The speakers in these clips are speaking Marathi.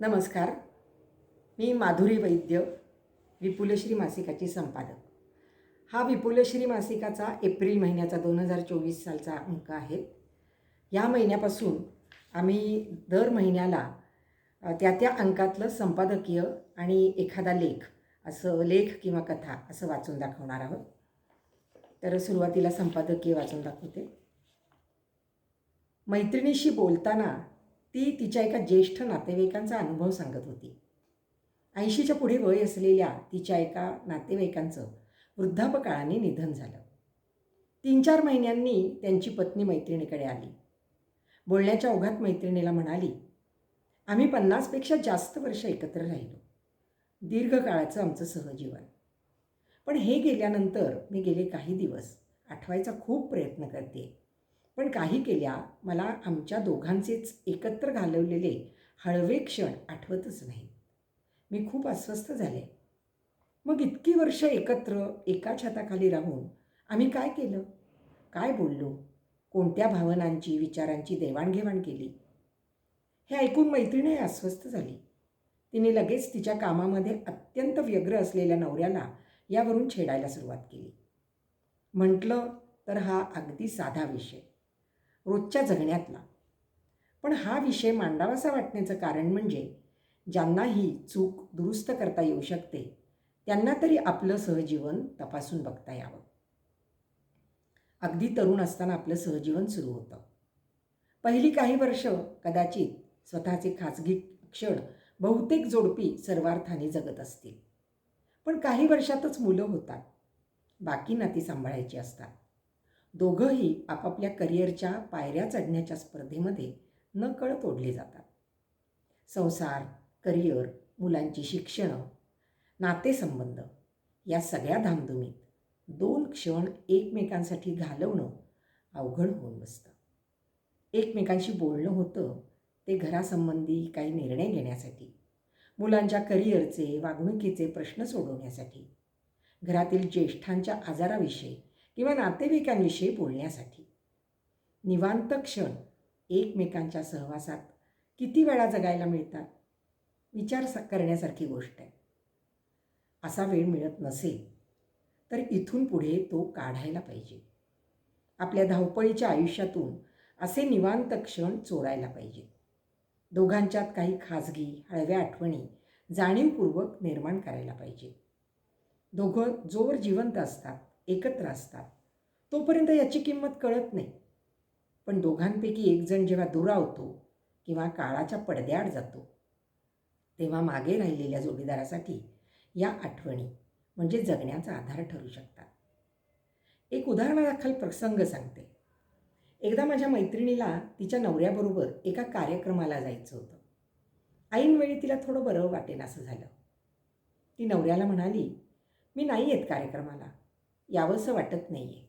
नमस्कार. मी माधुरी वैद्य विपुलश्री मासिकाची संपादक. हा विपुलश्री मासिकाचा एप्रिल महिन्याचा दोन हजार चोवीस सालचा अंक आहे. या महिन्यापासून आम्ही दर महिन्याला त्या त्या अंकातलं संपादकीय आणि एखादा लेख असं लेख किंवा कथा असं वाचून दाखवणार आहोत. तर सुरुवातीला संपादकीय वाचून दाखवते. मैत्रिणीशी बोलताना ती तिच्या एका ज्येष्ठ नातेवाईकांचा अनुभव सांगत होती. ऐंशीच्या पुढे वय असलेल्या तिच्या एका नातेवाईकांचं वृद्धापकाळाने निधन झालं. तीन चार महिन्यांनी त्यांची पत्नी मैत्रिणीकडे आली. बोलण्याच्या ओघात मैत्रिणीला म्हणाली आम्ही पन्नासपेक्षा जास्त वर्ष एकत्र राहिलो. दीर्घकाळाचं आमचं सहजीवन. पण हे गेल्यानंतर मी गेले काही दिवस आठवायचा खूप प्रयत्न करते. पण काही केल्या मला आमच्या दोघांचेच एकत्र घालवलेले हळवे क्षण आठवतच नाही मी खूप अस्वस्थ झाले. मग इतकी वर्ष एकत्र एका छताखाली राहून आम्ही काय केलं? काय बोललो? कोणत्या भावनांची विचारांची देवाणघेवाण केली? हे ऐकून मैत्रिणी अस्वस्थ झाली. तिने लगेच तिच्या कामामध्ये अत्यंत व्यग्र असलेल्या नवऱ्याला यावरून छेडायला सुरुवात केली. म्हटलं तर हा अगदी साधा विषय. रोजच्या जगण्यातला. पण हा विषय मांडावासा वाटण्याचं कारण म्हणजे ज्यांना ही चूक दुरुस्त करता येऊ शकते त्यांना तरी आपलं सहजीवन तपासून बघता यावं. अगदी तरुण असताना आपलं सहजीवन सुरू होतं. पहिली काही वर्ष कदाचित स्वतःचे खाजगी क्षण बहुतेक जोडपी सर्वार्थाने जगत असतील. पण काही वर्षातच मुलं होतात. बाकी नाती सांभाळायची असतात. दोघंही आपापल्या करिअरच्या पायऱ्या चढण्याच्या स्पर्धेमध्ये नकळत कळत ओढले जातात. संसार करिअर मुलांची शिक्षणं नातेसंबंध या सगळ्या धामधुमीत दोन क्षण एकमेकांसाठी घालवणं अवघड होऊन बसतं. एकमेकांशी बोलणं होतं ते घरासंबंधी काही निर्णय घेण्यासाठी मुलांच्या करिअरचे वागणुकीचे प्रश्न सोडवण्यासाठी घरातील ज्येष्ठांच्या आजाराविषयी किंवा नातेवाईकांविषयी बोलण्यासाठी. निवांत क्षण एकमेकांच्या सहवासात किती वेळा जगायला मिळतात? विचार स करण्यासारखी गोष्ट आहे. असा वेळ मिळत नसेल तर इथून पुढे तो काढायला पाहिजे. आपल्या धावपळीच्या आयुष्यातून असे निवांत क्षण चोरायला पाहिजे. दोघांच्यात काही खाजगी हळव्या आठवणी जाणीवपूर्वक निर्माण करायला पाहिजे. दोघं जोर जिवंत असतात. एकत्र असतात. तोपर्यंत याची किंमत कळत नाही. पण दोघांपैकी एकजण जेव्हा दुरावतो किंवा काळाच्या पडद्याआड जातो तेव्हा मागे राहिलेल्या जोडीदारासाठी या आठवणी म्हणजे जगण्याचा आधार ठरू शकतात. एक उदाहरणादाखल प्रसंग सांगते. एकदा माझ्या मैत्रिणीला तिच्या नवऱ्याबरोबर एका कार्यक्रमाला जायचं होतं. ऐनवेळी तिला थोडं बरं वाटेन असं झालं. ती नवऱ्याला म्हणाली मी नाही येत कार्यक्रमाला. यावंसं वाटत नाही आहे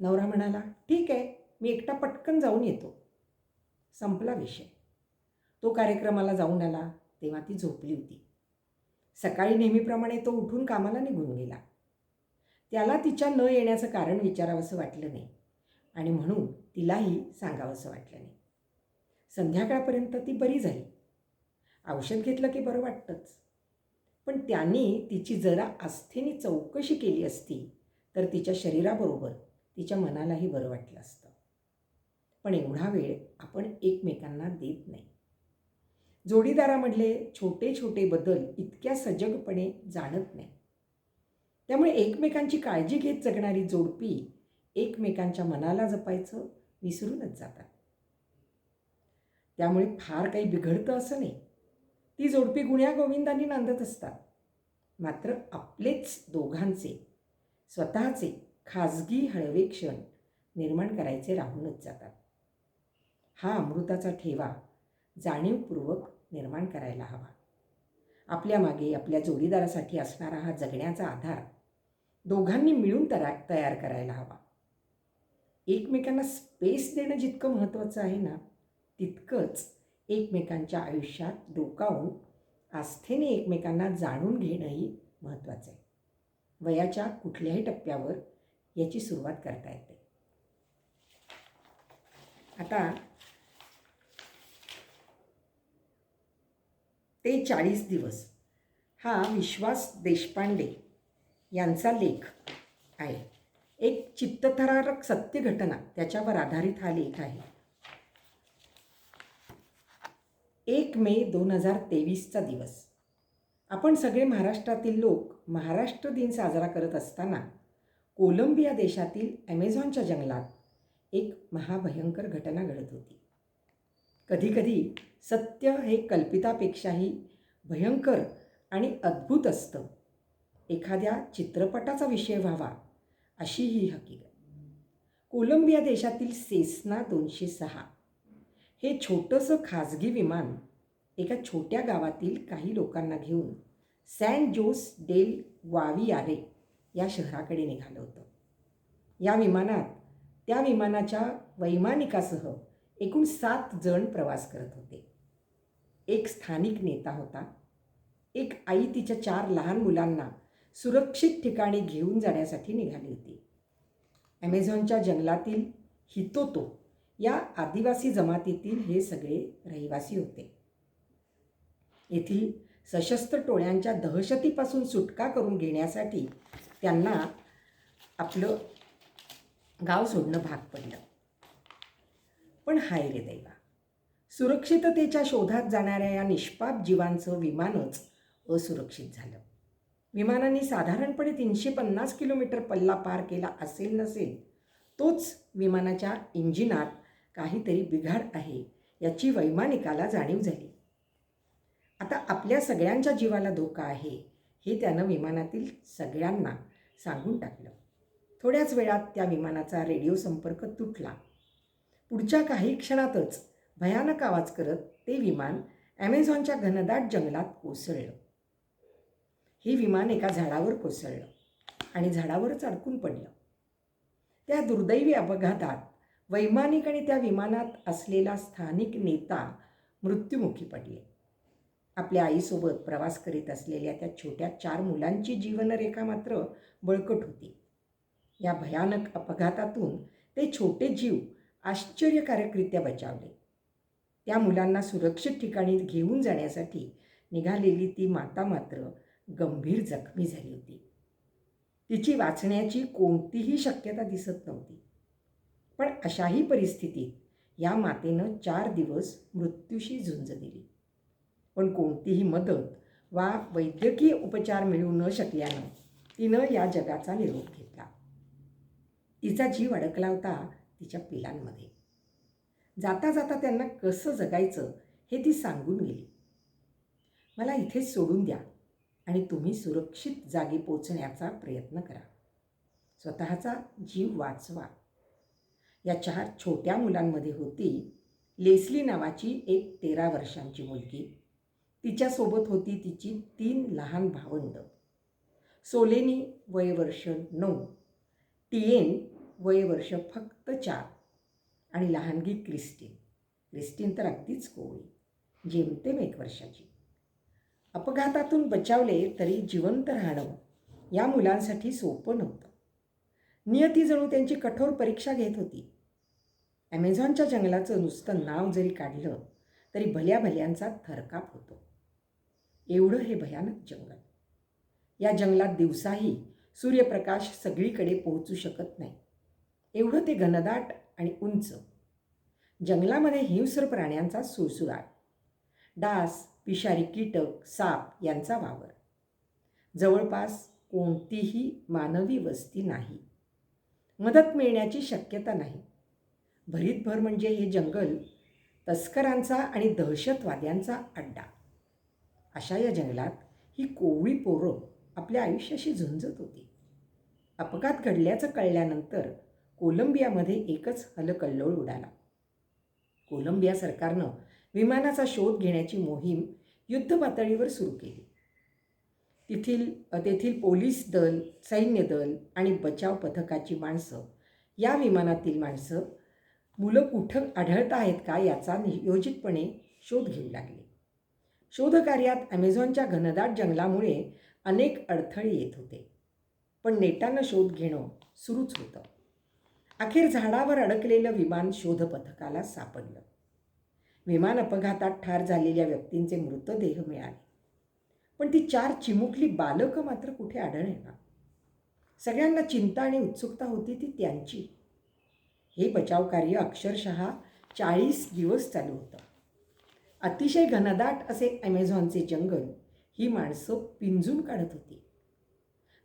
नवरा म्हणाला ठीक आहे मी एकटा पटकन जाऊन येतो. संपला विषय. तो कार्यक्रमाला जाऊन आला तेव्हा ती झोपली होती. सकाळी नेहमीप्रमाणे तो उठून कामाला निघून गेला. त्याला तिच्या न येण्याचं कारण विचारावंसं वाटलं नाही आणि म्हणून तिलाही सांगावंसं वाटलं नाही. संध्याकाळपर्यंत ती बरी झाली. औषध घेतलं की बरं वाटतंच. पण त्यांनी तिची जरा आस्थेने चौकशी केली असती तर तिच्या शरीराबरोबर तिच्या मनालाही बरं वाटलं असतं. पण एवढा वेळ आपण एकमेकांना देत नाही. जोडीदारामधले छोटे छोटे बदल इतक्या सजगपणे जाणत नाही. त्यामुळे एकमेकांची काळजी घेत जगणारी जोडपी एकमेकांच्या मनाला जपायचं विसरूनच जातात. त्यामुळे फार काही बिघडतं असं नाही. ती जोडपी गुण्या गोविंदांनी नांदत असतात. मात्र आपलेच दोघांचे स्वतःचे खाजगी हळवे क्षण निर्माण करायचे राहूनच जातात. हा अमृताचा ठेवा जाणीवपूर्वक निर्माण करायला हवा. आपल्या मागे आपल्या जोडीदारासाठी असणारा हा जगण्याचा आधार दोघांनी मिळून तरा तयार करायला हवा. एकमेकांना स्पेस देणं जितकं महत्त्वाचं आहे ना तितकंच एकमेकांच्या आयुष्यात डोकावून आस्थेने एकमेकांना जाणून घेणंही महत्त्वाचं आहे. वयाच्या कुठल्याही टप्प्यावर याची सुरुवात करता येते. आता ते चाळीस दिवस हा विश्वास देशपांडे यांचा लेख आहे. एक चित्तथरारक सत्य घटना त्याच्यावर आधारित हा लेख आहे. एक मे दोन हजार तेवीसचा दिवस. आपण सगळे महाराष्ट्रातील लोक महाराष्ट्र दिन साजरा करत असताना कोलंबिया देशातील ॲमेझॉनच्या जंगलात एक महाभयंकर घटना घडत होती. कधीकधी सत्य हे कल्पितापेक्षाही भयंकर आणि अद्भुत असतं. एखाद्या चित्रपटाचा विषय व्हावा अशी ही हकीकत. कोलंबिया देशातील सेस्ना दोनशे सहा हे छोटंसं खाजगी विमान एका छोट्या गावातील काही लोकांना घेऊन सॅन जोस डेल वावियारे या शहराकडे निघालं होतं. या विमानात त्या विमानाच्या वैमानिकासह एकूण सात जण प्रवास करत होते. एक स्थानिक नेता होता एक आई तिच्या चार लहान मुलांना सुरक्षित ठिकाणी घेऊन जाण्यासाठी निघाली होती. ॲमेझॉनच्या जंगलातील हितोतो या आदिवासी जमातीतील हे सगळे रहिवासी होते. येथील सशस्त्र टोळ्यांच्या दहशतीपासून सुटका करून घेण्यासाठी त्यांना आपलं गाव सोडणं भाग पडलं. पण हाय रे दैवा सुरक्षिततेच्या शोधात जाणाऱ्या या निष्पाप जीवांचं विमानच असुरक्षित झालं. विमानाने साधारणपणे तीनशे पन्नास किलोमीटर पल्ला पार केला असेल नसेल तोच विमानाच्या इंजिनात काहीतरी बिघाड आहे याची वैमानिकाला जाणीव झाली. आता आपल्या सगळ्यांच्या जीवाला धोका आहे हे त्यानं विमानातील सगळ्यांना सांगून टाकलं. थोड्याच वेळात त्या विमानाचा रेडिओ संपर्क तुटला. पुढच्या काही क्षणातच भयानक आवाज करत ते विमान ॲमेझॉनच्या घनदाट जंगलात कोसळलं. हे विमान एका झाडावर कोसळलं आणि झाडावरच अडकून पडलं. त्या दुर्दैवी अपघातात वैमानिक आणि त्या विमानात असलेला स्थानिक नेता मृत्युमुखी पडले. आपल्या आईसोबत प्रवास करीत असलेल्या त्या छोट्या चार मुलांची जीवनरेखा मात्र बळकट होती. या भयानक अपघातातून ते छोटे जीव आश्चर्यकारकरित्या बचावले. त्या मुलांना सुरक्षित ठिकाणी घेऊन जाण्यासाठी निघालेली ती माता मात्र गंभीर जखमी झाली होती. तिची वाचण्याची कोणतीही शक्यता दिसत नव्हती. पण अशाही परिस्थितीत या मातेनं चार दिवस मृत्यूशी झुंज दिली. पण कोणतीही मदत वा वैद्यकीय उपचार मिळू न शकल्यानं तिनं या जगाचा निरोप घेतला. तिचा जीव अडकला होता तिच्या पिलांमध्ये. जाता जाता त्यांना कसं जगायचं हे ती सांगून गेली. मला इथेच सोडून द्या आणि तुम्ही सुरक्षित जागी पोचण्याचा प्रयत्न करा. स्वतःचा जीव वाचवा. या चार छोट्या मुलांमध्ये होती लेस्ली नावाची एक तेरा वर्षांची मुलगी. तिच्यासोबत होती तिची तीन लहान भावंड. सोलेनी वयवर्ष नऊ टिएन वयवर्ष फक्त चार आणि लहानगी क्रिस्टीन. क्रिस्टीन तर अगदीच कोवळी जेमतेम एक वर्षाची. अपघातातून बचावले तरी जिवंत राहणं या मुलांसाठी सोपं नव्हतं. नियती जणू त्यांची कठोर परीक्षा घेत होती. ॲमेझॉनच्या जंगलाचं नुसतं नाव जरी काढलं तरी भल्या भल्यांचा थरकाप होतो. एवढं हे भयानक जंगल. या जंगलात दिवसाही सूर्यप्रकाश सगळीकडे पोहोचू शकत नाही. एवढं ते घनदाट आणि उंच. जंगलामध्ये हिंस्र प्राण्यांचा सुळसुळाट. डास विषारी कीटक साप यांचा वावर. जवळपास कोणतीही मानवी वस्ती नाही. मदत मिळण्याची शक्यता नाही. भरीतभर म्हणजे हे जंगल तस्करांचा आणि दहशतवाद्यांचा अड्डा. अशा या जंगलात ही कोवळी पोरं आपल्या आयुष्याशी झुंजत होती. अपघात घडल्याचं कळल्यानंतर कोलंबियामध्ये एकच हलकल्लोळ उडाला. कोलंबिया सरकारनं विमानाचा शोध घेण्याची मोहीम युद्धपातळीवर सुरू केली. तेथील तेथील पोलीस दल सैन्य दल आणि बचाव पथकाची माणसं या विमानातील माणसं मुलं कुठं आढळत आहेत का याचा नियोजितपणे शोध घेऊ लागले. शोधकार्यात ॲमेझॉनच्या घनदाट जंगलामुळे अनेक अडथळे येत होते. पण नेटानं शोध घेणं सुरूच होतं. अखेर झाडावर अडकलेलं विमान शोधपथकाला सापडलं. विमान अपघातात ठार झालेल्या व्यक्तींचे मृतदेह मिळाले. पण ती चार चिमुकली बालकं मात्र कुठे आढळेना सगळ्यांना चिंता आणि उत्सुकता होती ती त्यांची. हे बचावकार्य अक्षरशः चाळीस दिवस चालू होतं. अतिशय घनदाट असे ॲमेझॉनचे जंगल ही माणसं पिंजून काढत होती.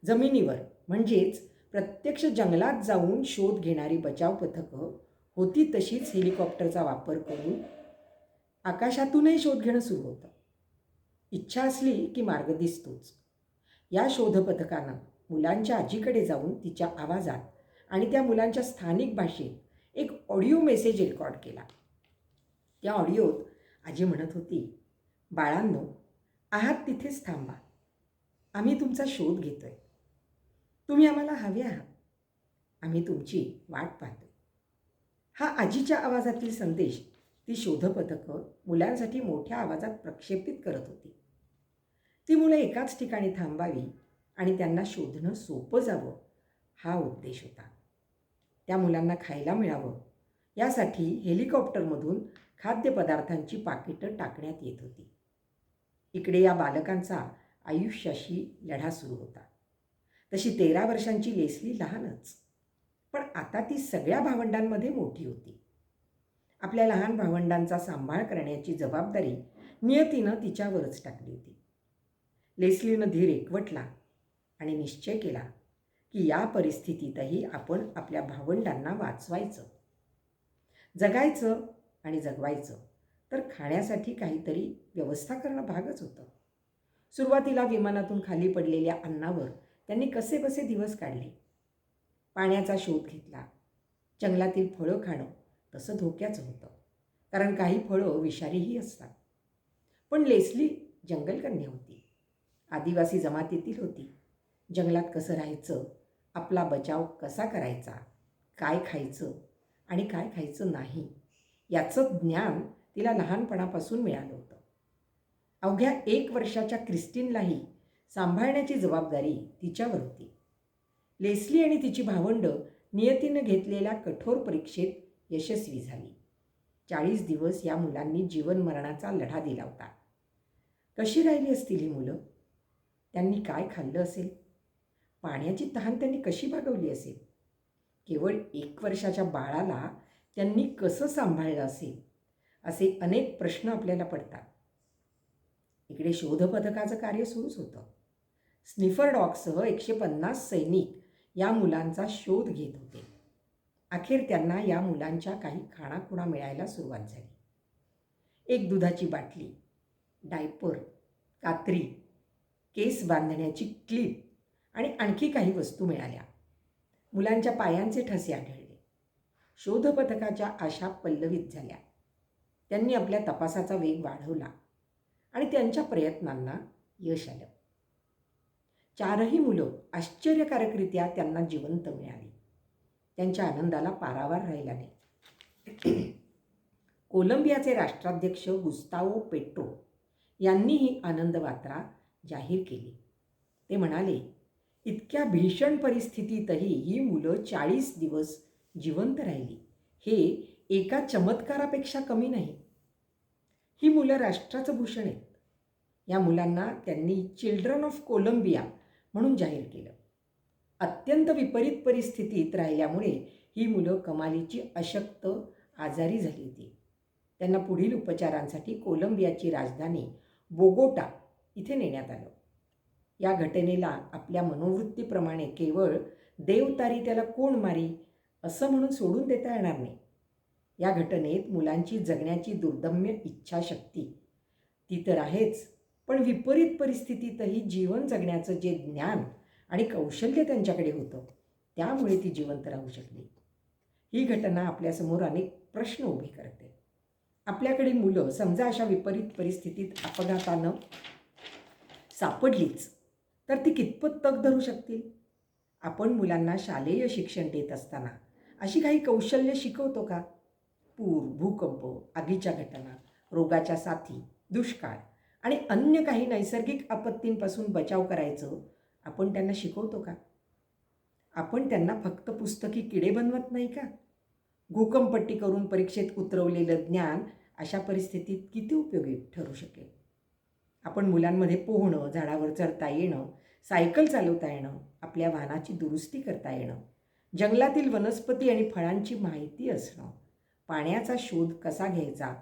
जमिनीवर म्हणजेच प्रत्यक्ष जंगलात जाऊन शोध घेणारी बचाव पथकं होती तशीच हेलिकॉप्टरचा वापर करून आकाशातूनही शोध घेणं सुरू होतं. इच्छा असली की मार्ग दिसतोच. या शोधपथकानं मुलांच्या आजीकडे जाऊन तिच्या आवाजात आणि त्या मुलांच्या स्थानिक भाषेत एक ऑडिओ मेसेज रेकॉर्ड केला. त्या ऑडिओत आजी म्हणत होती बाळांनो आहात तिथेच थांबा. आम्ही तुमचा शोध घेतोय. तुम्ही आम्हाला हवे आहात. आम्ही तुमची वाट पाहतो हा आजीच्या आवाजातील संदेश ती शोधपथकं मुलांसाठी मोठ्या आवाजात प्रक्षेपित करत होती. ती मुलं एकाच ठिकाणी थांबावी आणि त्यांना शोधणं सोपं जावं हा उद्देश होता. त्या मुलांना खायला मिळावं. यासाठी हेलिकॉप्टरमधून खाद्यपदार्थांची पाकिटं टाकण्यात येत होती. इकडे या बालकांचा आयुष्याशी लढा सुरू होता. तशी तेरा वर्षांची लेसली लहानच पण आता ती सगळ्या भावंडांमध्ये मोठी होती. आपल्या लहान भावंडांचा सांभाळ करण्याची जबाबदारी नियतीनं तिच्यावरच टाकली होती. लेस्लीनं धीर एकवटला आणि निश्चय केला की या परिस्थितीतही आपण आपल्या भावंडांना वाचवायचं. जगायचं आणि जगवायचं तर खाण्यासाठी काहीतरी व्यवस्था करणं भागच होतं. सुरुवातीला विमानातून खाली पडलेल्या अन्नावर त्यांनी कसे बसे दिवस काढले. पाण्याचा शोध घेतला. जंगलातील फळं खाणं तसं धोक्याचं होतं कारण काही फळं विषारीही असतात. पण लेसली जंगलकन्या होती. आदिवासी जमातीतील होती. जंगलात कसं राहायचं? आपला बचाव कसा करायचा? काय खायचं? आणि काय खायचं नाही? याचं ज्ञान तिला लहानपणापासून मिळालं होतं. अवघ्या एक वर्षाच्या क्रिस्टीनलाही सांभाळण्याची जबाबदारी तिच्यावर होती. लेस्ली आणि तिची भावंडं नियतीनं घेतलेल्या कठोर परीक्षेत यशस्वी झाली. चाळीस दिवस या मुलांनी जीवनमरणाचा लढा दिला होता. कशी राहिली असतील ही मुलं? त्यांनी काय खाल्लं असेल? पाण्याची तहान त्यांनी कशी भागवली असेल? केवळ एक वर्षाच्या बाळाला त्यांनी कसं सांभाळलं असेल? असे अनेक प्रश्न आपल्याला पडतात. इकडे शोधपथकाचं कार्य सुरूच होतं. स्निफर डॉगसह एकशे पन्नास सैनिक या मुलांचा शोध घेत होते. अखेर त्यांना या मुलांच्या काही खाणाखुणा मिळायला सुरुवात झाली. एक दुधाची बाटली डायपर कात्री केस बांधण्याची क्लिप आणि आणखी काही वस्तू मिळाल्या. मुलांच्या पायांचे ठसे आढळले. शोधपथकाच्या आशा पल्लवित झाल्या. त्यांनी आपल्या तपासाचा वेग वाढवला आणि त्यांच्या प्रयत्नांना यश आलं. चारही मुलं आश्चर्यकारकरित्या त्यांना जिवंत मिळाली. त्यांच्या आनंदाला पारावार राहिला नाही. कोलंबियाचे राष्ट्राध्यक्ष गुस्तावो पेट्रो यांनी ही आनंद वात्रा जाहीर केली. ते म्हणाले इतक्या भीषण परिस्थितीतही ही मुलं चाळीस दिवस जिवंत राहिली. हे एका चमत्कारापेक्षा कमी नाही. ही मुलं राष्ट्राचं भूषण आहेत. या मुलांना त्यांनी चिल्ड्रन ऑफ कोलंबिया म्हणून जाहीर केलं. अत्यंत विपरीत परिस्थितीत राहिल्यामुळे ही मुलं कमालीची अशक्त आजारी झाली होती. त्यांना पुढील उपचारांसाठी कोलंबियाची राजधानी बोगोटा इथे नेण्यात आलं. या घटनेला आपल्या मनोवृत्तीप्रमाणे केवळ देवतारी त्याला कोण मारी असं म्हणून सोडून देता येणार नाही. या घटनेत मुलांची जगण्याची दुर्दम्य इच्छाशक्ती ती तर आहेच पण विपरीत परिस्थितीतही जीवन जगण्याचं जे ज्ञान आणि कौशल्य त्यांच्याकडे होतं त्यामुळे ती जिवंत राहू शकली. ही घटना आपल्यासमोर अनेक प्रश्न उभे करते. आपल्याकडे मुलं समजा अशा विपरीत परिस्थितीत अपघातानं सापडलीच. तर ती कितपत तग धरू शकतील? आपण मुलांना शालेय शिक्षण देत असताना अशी काही कौशल्य शिकवतो का? पूर भूकंप आगीच्या घटना रोगाच्या साथी दुष्काळ आणि अन्य काही नैसर्गिक आपत्तींपासून बचाव करायचं आपण त्यांना शिकवतो का? आपण त्यांना फक्त पुस्तकी किडे बनवत नाही का? घोकमपट्टी करून परीक्षेत उतरवलेलं ज्ञान अशा परिस्थितीत किती उपयोगी ठरू शकेल? आपण मुलांमध्ये पोहणं झाडावर चढता येणं सायकल चालवता येणं आपल्या वाहनाची दुरुस्ती करता येणं जंगलातील वनस्पती आणि फळांची माहिती असणं पाण्याचा शोध कसा घ्यायचा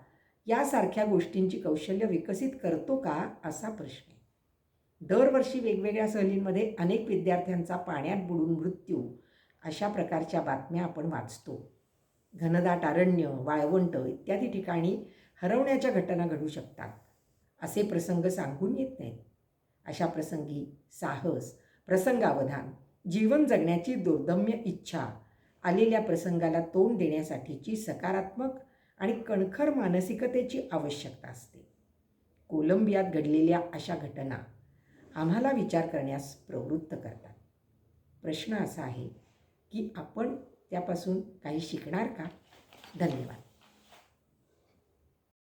यासारख्या गोष्टींची कौशल्य विकसित करतो का असा प्रश्न आहे. दरवर्षी वेगवेगळ्या सहलींमध्ये अनेक विद्यार्थ्यांचा पाण्यात बुडून मृत्यू अशा प्रकारच्या बातम्या आपण वाचतो. घनदाट अरण्य वाळवंट इत्यादी ठिकाणी हरवण्याच्या घटना घडू शकतात. असे प्रसंग सांगून येत नाहीत. अशा प्रसंगी साहस प्रसंगावधान जीवन जगण्याची दुर्दम्य इच्छा आलेल्या प्रसंगाला तोंड देण्यासाठीची सकारात्मक आणि कणखर मानसिकतेची आवश्यकता असते. कोलंबियात घडलेल्या अशा घटना आम्हाला विचार करण्यास प्रवृत्त करतात. प्रश्न असा आहे की आपण त्यापासून काही शिकणार का? धन्यवाद.